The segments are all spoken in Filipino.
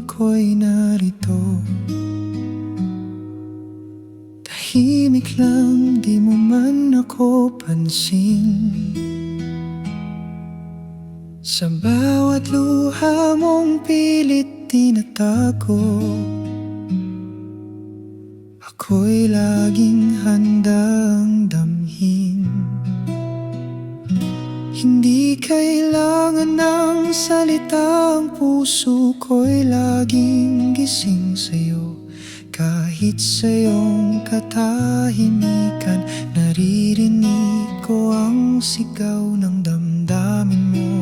ako'y narito. Tahimik lang, di mo man ako pansin. Sa bawat luha mong pilit tinatago Ako'y laging handang damhin. Hindi kailangan ang puso ko'y laging gising sa'yo. Kahit sa iyong katahimikan Naririnig ko ang sigaw ng damdamin mo.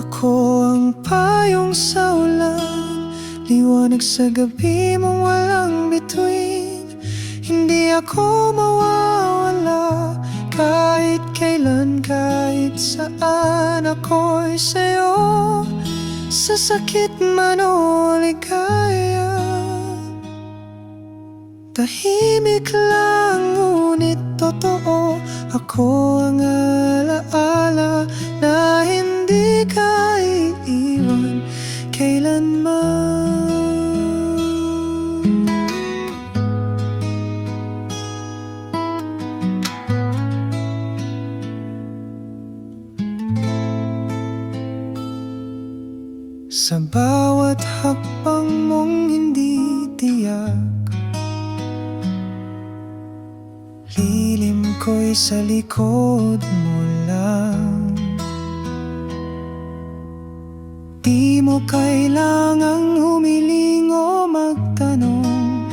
Ako ang payong sa ulan Liwanag sa gabi mong walang bituin. Hindi ako mawawala Kahit kahit saan ako'y sa'yo? Sa sakit man o ligaya? Tahimik lang ngunit totoo Ako ang alaala na hindi ka iiwan. Kailanman Sa bawat hakbang mong hindi tiyak Lilim ko'y sa likod mo lang. Di mo kailangang humiling o magtanong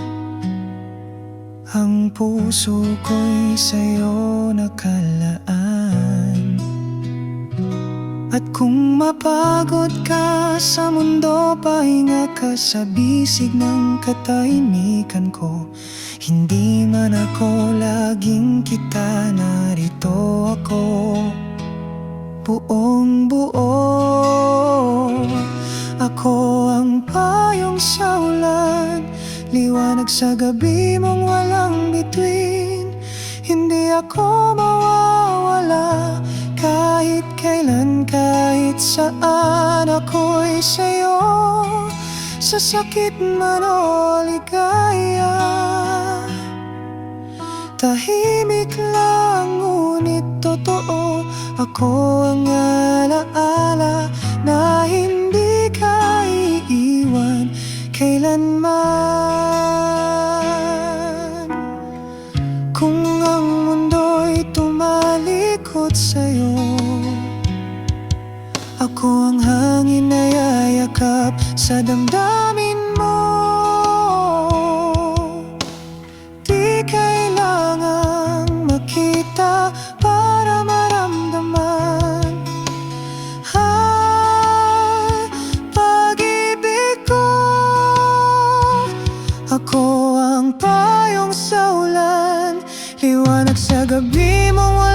Ang puso ko'y sa'yo nakalaan At kung mapagod ka sa mundo Pahinga ka sa bisig ng katahimikan ko. Hindi man ako laging kita Narito ako. Buong buo Ako ang payong sa ulan. Liwanag sa gabi mong walang bituin. Hindi ako mawawala Kahit kailan, kahit saan ako'y sa'yo Sa sakit man o ligaya. Tahimik lang ngunit totoo Ako ang alaala na hindi ka iiwan kailanman. Kung ang mundo'y tumalikod sa'yo Ako ang hangin na yayakap sa damdamin mo. Di kailangang makita para maramdaman. Ay, pag-ibig ko. Ako ang payong sa ulan. Liwanag sa gabi mong walang